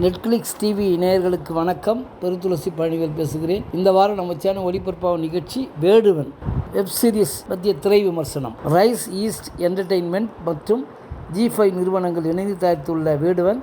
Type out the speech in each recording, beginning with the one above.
Netflix TV நேயர்களுக்கு வணக்கம். பெருத்துளசி பழனிகள் பேசுகிறேன். இந்த வாரம் நம்ம சேனல் ஒளிபரப்பாகும் நிகழ்ச்சி வேடுவன். வெப் சீரிஸ் பற்றிய திரை விமர்சனம். ரைஸ் ஈஸ்ட் என்டர்டெயின்மெண்ட் மற்றும் ஜி ஃபைவ் நிறுவனங்கள் இணைந்து தயாரித்துள்ள வேடுவன்.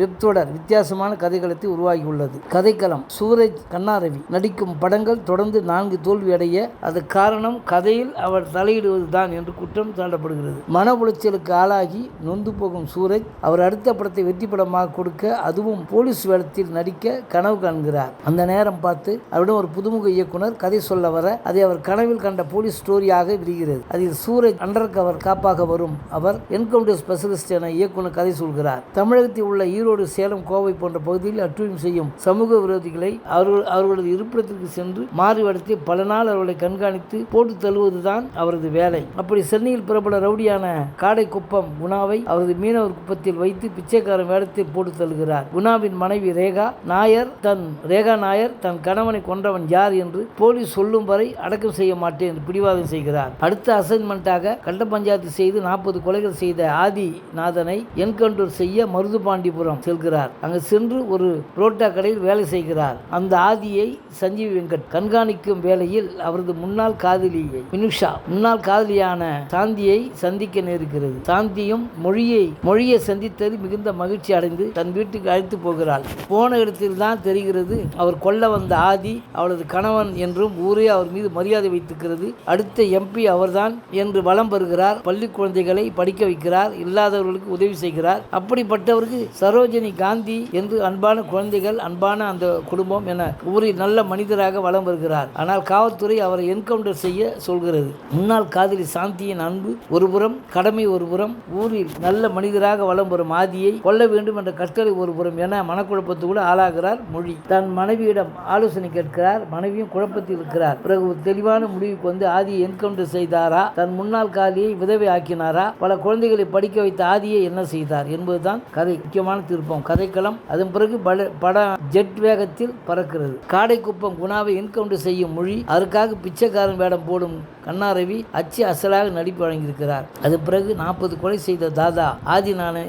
வெப்தொடர் வித்தியாசமான கதைகளத்தை உருவாகியுள்ளது. கதைக்களம் சூரஜ் கண்ணாரவி நடிக்கும் படங்கள் தொடர்ந்து நான்கு தோல்வியடைய அது காரணம் கதையில் அவர் தலையிடுவதுதான் என்று குற்றம் சாட்டப்படுகிறது. மன உளைச்சலுக்கு ஆளாகி நொந்து போகும் சூரஜ் அவர் அடுத்த படத்தை வெற்றி படமாக கொடுக்க அதுவும் போலீஸ் வேடத்தில் நடிக்க கனவு காண்கிறார். அந்த நேரம் பார்த்து அவரிடம் ஒரு புதுமுக இயக்குனர் கதை சொல்ல வர அதை அவர் கனவில் கண்ட போலீஸ் ஸ்டோரியாக விரிகிறது. அதில் சூரஜ் அண்டர் கவர் காப்பாக வரும். அவர் என்கவுண்டர் ஸ்பெஷலிஸ்ட் என இயக்குனர் கதை சொல்கிறார். தமிழகத்தில் உள்ள ஈரோடு சேலம் கோவை போன்ற பகுதியில் அட்டுழியம் செய்யும் சமூக விரோதிகளை அவர்கள் அவர்களது இருப்பிடத்திற்கு சென்று மாறி வேடத்தில் பல நாள் அவர்களை கண்காணித்து போட்டு தள்ளுவதுதான் அவரது வேலை. அப்படி சென்னையில் பிரபல ரவுடியான காடை குப்பம் குணாவை அவரது மீனவர் குப்பத்தில் வைத்து பிச்சைக்காரன் வேடத்தில் போட்டு தள்ளுகிறார். குணாவின் மனைவி ரேகா நாயர் தன் ரேகா நாயர் தன் கணவனை கொன்றவன் யார் என்று போலீஸ் சொல்லும் வரை அடக்கம் செய்ய மாட்டேன் என்று பிடிவாதம் செய்கிறார். அடுத்த அசைன்மெண்ட்டாக கட்ட பஞ்சாயத்து செய்து நாற்பது கொலைகள் செய்த ஆதிநாதனை என்கவுண்டர் செய்ய மருதுபாண்டிபுரம் செல்கிறார். அங்கு சென்று ஒரு புரோட்டா கடையில் வேலை செய்கிறார். அந்த ஆதியை சஞ்சீவ் வெங்கட் கண்காணிக்கும் வேளையில் அவரது முன்னாள் காதலியை மினுஷா முன்னாள் காதலியான சாந்தியை சந்திக்க நேருகிறது. சாந்தியும் மொழியை மொழியை சந்தித்தது மிகுந்த மகிழ்ச்சி அடைந்து தன் வீட்டுக்கு அழைத்து போகிறாள். போன இடத்தில் தான் தெரிகிறது அவர் கொல்ல வந்த ஆதி அவளது கணவன் என்றும் ஊரே அவர் மீது மரியாதை வைத்திருக்கிறது. அடுத்த எம்பி அவர்தான் என்று வலம் பெறுகிறார் பள்ளி குழந்தைகளை படிக்க வைக்கிறார். இல்லாதவர்களுக்கு உதவி செய்கிறார். அப்படிப்பட்டவருக்கு சரோஜினி காந்தி என்று அன்பான குழந்தைகள் அன்பான அந்த குடும்பம் என ஊரில் நல்ல மனிதராக வலம் வருகிறார். ஆனால் காவல்துறை அவரை என்கவுண்டர் செய்ய சொல்கிறது. முன்னாள் காதலி சாந்தியின் அன்பு ஒருபுறம் கடமை ஒருபுறம் ஊரில் நல்ல மனிதராக வலம் வரும் ஆதியை கொல்ல வேண்டும் என்ற கட்டளை ஒருபுறம் என மனக்குழப்பத்துக்குள் ஆளாகிறார் மொழி. தன் மனைவியிடம் ஆலோசனை கேட்கிறார் மனைவியும் குழப்பத்தில் இருக்கிறார். பிறகு ஒரு தெளிவான முடிவுக்கு வந்து ஆதியை என்கவுண்டர் செய்தாரா? தன் முன்னாள் காதலியை விதவை ஆக்கினாரா பல குழந்தைகளை படிக்க வைத்த ஆதியை என்ன செய்தார் என்பதுதான் கதை. முக்கியமான பார்த்திருப்போம் கதைக்களம் அதன் பிறகு பல படம் ஜெட் வேகத்தில் பறக்கிறது. காடைக்குப்பம் குணாவை என்கவுண்டர் செய்யும் மொழி அதற்காக பிச்சைக்காரன் வேடம் போடும் கண்ணாரவி அச்சு அசலாக நடிப்பு வழங்கியிருக்கிறார். அது பிறகு நாற்பது கொலை செய்த தாதா ஆதிநான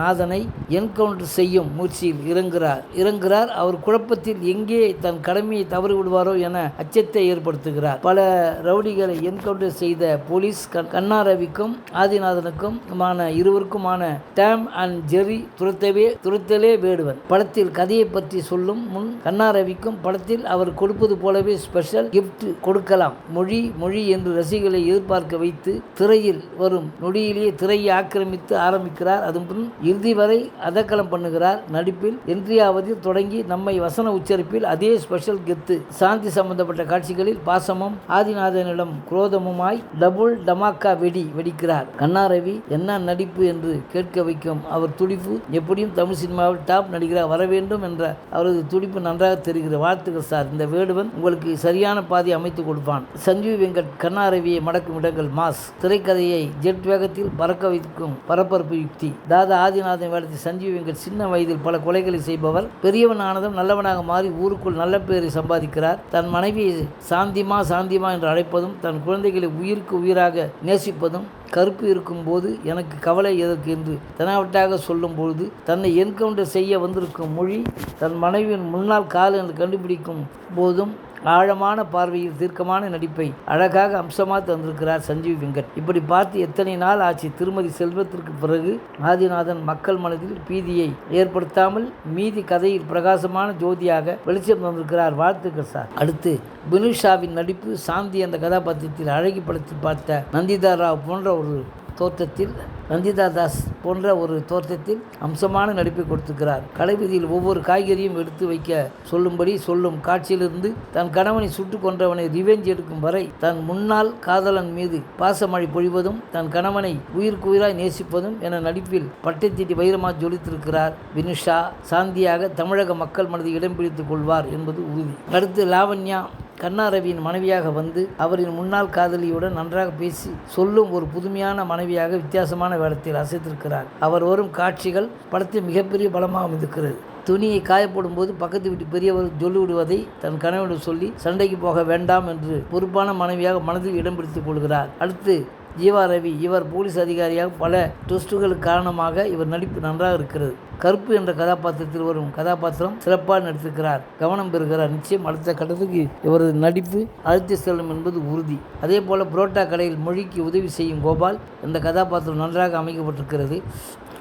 நாதனை என்கவுண்டர் செய்யும் முயற்சியில் இறங்குகிறார் இறங்குகிறார் அவர் குழப்பத்தில் எங்கே தன் கடமையை தவறு விடுவாரோ என அச்சத்தை ஏற்படுத்துகிறார். பல ரவுடிகளை என்கவுண்டர் செய்த போலீஸ் கண்ணாரவிக்கும் ஆதிநாதனுக்கும் இருவருக்குமான டேம் அண்ட் ஜெர்ரி துரத்தவே துரத்தலே வேடுவன் படத்தில் கதையை பற்றி சொல்லும் முன் கண்ணாரவிக்கும் படத்தில் அவர் கொடுப்பது போலவே ஸ்பெஷல் கிஃப்ட் கொடுக்கலாம். மொழி மொழி என்று ரசிகர்களை எதிர்பார்க்க வைத்து திரையில் வரும் நொடியிலேயே திரையை ஆக்கிரமித்து ஆரம்பிக்கிறார். அதன் இறுதி வரை அதக்கலம் பண்ணுகிறார். நடிப்பில் என்ட்ரியாவதில் தொடங்கி நம்மை வசன உச்சரிப்பில் அதே ஸ்பெஷல் கெத்து சாந்தி சம்பந்தப்பட்ட காட்சிகளில் பாசமும் ஆதிநாதனிடம் குரோதமுமாய் டபுள் டமாக்கா வெடி வெடிக்கிறார். கண்ணாரவி என்ன நடிப்பு என்று கேட்க வைக்கும். அவர் துடிப்பு எப்படியும் தமிழ் சினிமாவில் டாப் நடிகராக வர வேண்டும் என்ற அவரது துடிப்பு நன்றாக தெரிகிறது. வாழ்த்துக்கள் சார். இந்த வேடுவன் உங்களுக்கு சரியான பாதை அமைத்து கொடுப்பான். சஞ்சீவ் வெங்கட் கண்ணாரவியை மடக்கும் இடங்கள் மாஸ் திரைக்கதையை ஜெட் வேகத்தில் பறக்க வைக்கும் பரபரப்பு யுக்தி. தாதா ஆதிநாதன் வேடத்தில் சஞ்சீவ் வெங்கட் சின்ன வயதில் பல கொலைகளை செய்பவர். பெரியவன் ஆனதும் நல்லவனாக மாறி ஊருக்குள் நல்ல பெயரை சம்பாதிக்கிறார். தன் மனைவியை சாந்திமா சாந்திமா என்று அழைப்பதும் தன் குழந்தைகளை உயிருக்கு உயிராக நேசிப்பதும் கருப்பு இருக்கும்போது எனக்கு கவலை எதற்கு என்று தெனாவட்டாக சொல்லும் பொழுது தன்னை என்கவுண்டர் செய்ய வந்திருக்கும் மொழி தன் மனைவியின் முன்னால் கால் என்று கண்டுபிடிக்கும் போதும் ஆழமான பார்வையில் தீர்க்கமான நடிப்பை அழகாக அம்சமாக தந்திருக்கிறார் சஞ்சீவ் வெங்கட். இப்படி பார்த்து எத்தனை நாள் ஆச்சு? திருமதி செல்வத்திற்கு பிறகு ஆதிநாதன் மக்கள் மனதில் பீதியை ஏற்படுத்தாமல் மீதி கதையில் பிரகாசமான ஜோதியாக வெளிச்சம் தந்திருக்கிறார் வாழ்த்துக்கள் சார். அடுத்து பினுஷாவின் நடிப்பு சாந்தி அந்த கதாபாத்திரத்தில் அழகி படத்தில் பார்த்த நந்திதா ராவ் போன்ற ஒரு தோற்றத்தில் நந்திதா தாஸ் போன்ற ஒரு தோற்றத்தில் அம்சமான நடிப்பை கொடுத்திருக்கிறார். கலைவீதியில் ஒவ்வொரு காய்கறியும் எடுத்து வைக்க சொல்லும்படி சொல்லும் காட்சியிலிருந்து தன் கணவனை சுட்டு கொன்றவனை ரிவெஞ்ச் எடுக்கும் வரை தன் முன்னாள் காதலன் மீது பாசமழை பொழிவதும் தன் கணவனை உயிர்க்குயிராய் நேசிப்பதும் என நடிப்பில் பட்டை வைரமாக ஜொலித்திருக்கிறார். வினுஷா சாந்தியாக தமிழக மக்கள் மனதை இடம் பிடித்துக் கொள்வார் என்பது உறுதி. அடுத்து லாவண்யா கண்ணாரவியின் மனைவியாக வந்து அவரின் முன்னாள் காதலியுடன் நன்றாக பேசி சொல்லும் ஒரு புதுமையான மனைவியாக வித்தியாசமான வேடத்தில் அசைத்திருக்கிறார். அவர் வரும் காட்சிகள் படத்தில் மிகப்பெரிய பலமாக அமைந்திருக்கிறது துணியை காயப்படும் போது பக்கத்து வீட்டு பெரியவர் சொல்லிவிடுவதை தன் கணவனிடம் சொல்லி சண்டைக்கு போக வேண்டாம் என்று பொறுப்பான மனைவியாக மனதில் இடம் பிடித்துக் கொள்கிறார். அடுத்து ஜீவா ரவி இவர் போலீஸ் அதிகாரியாக பல ட்விஸ்டுகளுக்கு காரணமாக இவர் நடிப்பு நன்றாக இருக்கிறது. கருப்பு என்ற கதாபாத்திரத்தில் வரும் கதாபாத்திரம் சிறப்பாக நடித்திருக்கிறார். கவனம் பெறுகிறார். நிச்சயம் அடுத்த கட்டத்துக்கு இவரது நடிப்பு அழுத்தி செல்லும் என்பது உறுதி. அதே போல புரோட்டா கடையில் மொழிக்கு உதவி செய்யும் கோபால் இந்த கதாபாத்திரம் நன்றாக அமைக்கப்பட்டிருக்கிறது.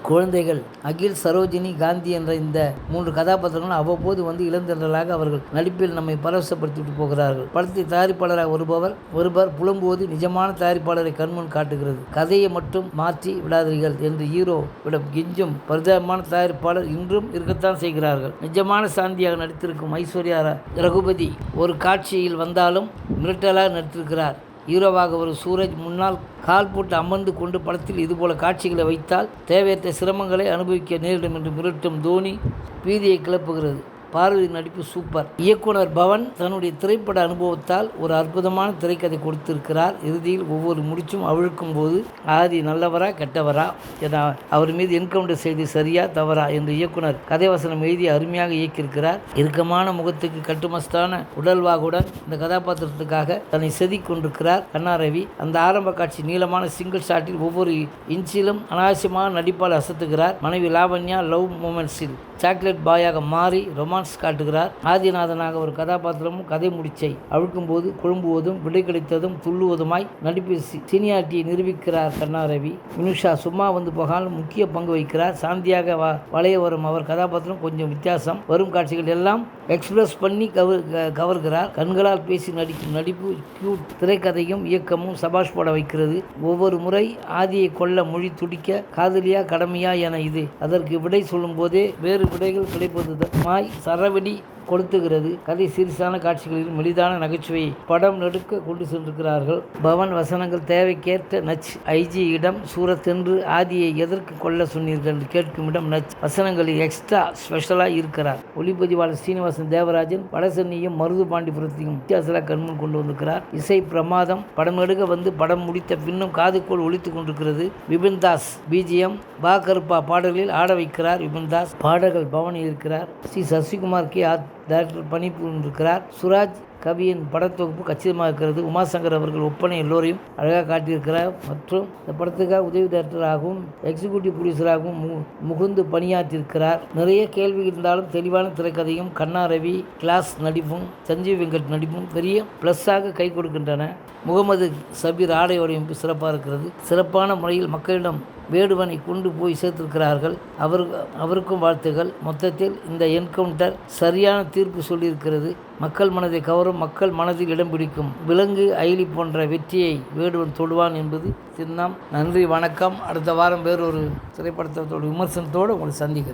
குழந்தைகள் அகில் சரோஜினி காந்தி என்ற இந்த மூன்று கதாபாத்திரங்களும் அவ்வப்போது வந்து இளந்தென்றலாக அவர்கள் நடிப்பில் நம்மை பரவசப்படுத்திவிட்டு போகிறார்கள். படத்தை தயாரிப்பாளராக வருபவர் ஒருவர் புலம்புவது நிஜமான தயாரிப்பாளரை கண்முன் காட்டுகிறது. கதையை மட்டும் மாற்றி விடாதீர்கள் என்று ஹீரோ விடம் கெஞ்சும் பரிதாபமான தயாரிப்பாளர் இன்றும் இருக்கத்தான் செய்கிறார்கள். நிஜமான சாந்தியாக நடித்திருக்கும் ஐஸ்வர்யா ரகுபதி ஒரு காட்சியில் வந்தாலும் மிரட்டலாக நடித்திருக்கிறார். ஹீரோவாக ஒரு சூரஜ் முன்னால் கால் போட்டு அமர்ந்து கொண்டு படத்தில் இதுபோல காட்சிகளை வைத்தால் தேவையற்ற சிரமங்களை அனுபவிக்க நேரிடும் என்று மிரட்டும் தோனி பீதியை கிளப்புகிறது. பார்வதி நடிப்பு சூப்பர். இயக்குனர் பவன் தன்னுடைய திரைப்பட அனுபவத்தால் ஒரு அற்புதமான திரைக்கதை கொடுத்திருக்கிறார். இறுதியில் ஒவ்வொரு முடிச்சும் அவிழ்க்கும் போது ஆதி நல்லவரா கெட்டவரா? என அவர் மீது என்கவுண்டர் செய்தி சரியா தவறா? என்று இயக்குனர் கதைவசனம் எழுதி அருமையாக இயக்கியிருக்கிறார். இறுக்கமான முகத்துக்கு கட்டுமஸ்தான உடல்வாகுடன் இந்த கதாபாத்திரத்துக்காக தன்னை செதி கொண்டிருக்கிறார் கண்ணா ரவி அந்த ஆரம்ப காட்சி நீளமான சிங்கிள் ஷாட்டில் ஒவ்வொரு இன்ச்சிலும் அனாவசியமான நடிப்பால் அசத்துகிறார். மனைவி லாவண்யா லவ் மூமெண்ட்ஸில் சாக்லேட் பாயாக மாறி ரொமான்ஸ் காட்டுகிறார். ஆதிநாதனாக ஒரு கதாபாத்திரமும் கதை முடிச்சை அழுக்கும்போது குழும்புவதும் விடை கிடைத்ததும் துள்ளுவதுமாய் நடிப்பு சி- சீனியாரிட்டியை நிரூபிக்கிறார் கண்ணா ரவி மினுஷா சும்மா வந்து போகாமல் முக்கிய பங்கு வகிக்கிறார். சாந்தியாக வ- வளைய வரும் அவர் கதாபாத்திரம் கொஞ்சம் வித்தியாசம். வரும் காட்சிகள் எல்லாம் எக்ஸ்பிரஸ் பண்ணி கவர் க- கவர்கிறார். கண்களால் பேசி நடிக்கும் நடிப்பு கியூட் திரைக்கதையும் இயக்கமும் சபாஷ் போட வைக்கிறது. ஒவ்வொரு முறை ஆதியை கொல்ல மொழி துடிக்க காதலியா கடமையா என இது. அதற்கு விடை சொல்லும் போதே வேறு விடைகள் கிடைப்பது மாய் சரவெடி கொளுத்துகிறது. கதை சீரியஸான காட்சிகளில் மெலிதான நகைச்சுவையை படம் நெடுக்க கொண்டு சென்றிருக்கிறார்கள். பவன் வசனங்கள் தேவைக்கேற்ற நச். ஐஜியிடம் சூரத் என்று ஆதியை எதற்கு கொல்ல சொன்னீர்கள் என்று கேட்கும் இடம் நச். வசனங்களில் எக்ஸ்ட்ரா ஸ்பெஷலாக இருக்கிறார். ஒளிப்பதிவாளர் சீனிவாசன் தேவராஜன் வடசென்னையும் மருது பாண்டிபுரத்தையும் வித்தியாசலாக கண்முன் கொண்டு வந்திருக்கிறார். இசை பிரமாதம். படம் நெடுக வந்து படம் முடித்த பின்னும் காதுக்குள் ஒழித்துக் கொண்டிருக்கிறது. விபின் தாஸ் பிஜிஎம் பா கருப்பா பாடல்களில் ஆட வைக்கிறார் விபின் தாஸ். பாடல்கள் பவனி இருக்கிறார். Sri Sasikumar K. R. Director பணிபுரிந்திருக்கிறார். Suraj கவியின் படத்தொகுப்பு கச்சிதமாக இருக்கிறது. உமாசங்கர் அவர்கள் ஒப்பனை எல்லோரையும் அழகாக காட்டியிருக்கிறார். மற்றும் இந்த படத்துக்காக உதவி டைரக்டராகவும் எக்ஸிக்யூட்டிவ் ப்ரொடியூசராகவும் மு முகுந்து பணியாற்றியிருக்கிறார். நிறைய கேள்வி இருந்தாலும் தெளிவான திரைக்கதையும் கண்ணா ரவி கிளாஸ் நடிப்பும் சஞ்சீவ் வெங்கட் நடிப்பும் பெரிய ப்ளஸ்ஸாக கை கொடுக்கின்றன. முகமது சபீர் ஆடை வடிவமைப்பு சிறப்பாக இருக்கிறது. சிறப்பான முறையில் மக்களிடம் வேடுவனை கொண்டு போய் சேர்த்திருக்கிறார்கள். அவர் அவருக்கும் வாழ்த்துகள். மொத்தத்தில் இந்த என்கவுண்டர் சரியான தீர்ப்பு சொல்லியிருக்கிறது. மக்கள் மனதை கவரும் மக்கள் மனதில் இடம் பிடிக்கும். விலங்கு அயலி போன்ற வெற்றியை வேடுவன் தொடுவான் என்பது சின்னம் நன்றி வணக்கம். அடுத்த வாரம் வேறொரு திரைப்படத்தோட விமர்சனத்தோடு உங்களை சந்திக்கிறேன்.